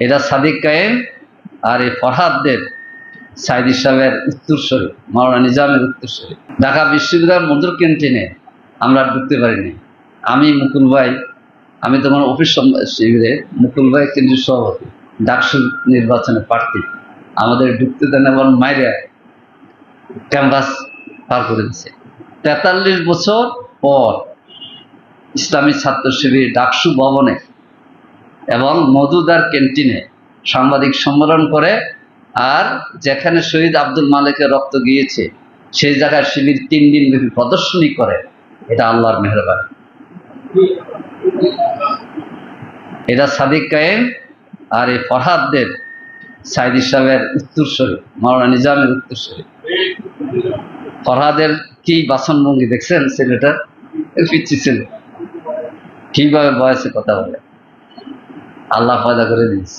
এটা সাদিক কায়েম আর এই ফরহাদদের সাইদি সাহেবের উত্তরস্বরী মাওলানা নিজামের উত্তরস্বরী ঢাকা বিশ্ববিদ্যালয়ের মধুর ক্যান্টিনে আমরা ঢুকতে পারিনি। আমি মুকুল ভাই, আমি তোমার অফিস শিবিরে মুকুল ভাই কেন্দ্রীয় সভাপতি, ডাকসু নির্বাচনে প্রার্থী। আমাদের ঢুকতে দেন এবং মাইরে ক্যাম্পাস পার করে দিচ্ছে তেতাল্লিশ বছর পর ইসলামী ছাত্র শিবির ডাকসু ভবনে এবং মধুদার ক্যান্টিনে সাংবাদিক সম্মেলন করে, আর যেখানে শহীদ আব্দুল মালিকের রক্ত গিয়েছে, সেই জায়গায় শিবির তিন দিন ব্যাপী প্রদর্শনী করে। এটা আল্লাহর মেহরবানি। এটা সাদিক কায়েম আর এই ফরহাদদের সাইদি সাহেবের উত্তরস্বরী মাওলানা নিজামের উত্তর উত্তরস্বরী ফরহাদের কি বাসনভঙ্গি দেখছেন ছেলেটা পিচ্ছি ছেলে। ঠিকভাবে বয়সে কথা বলে? আল্লাহ পয়দা করে দিয়েছে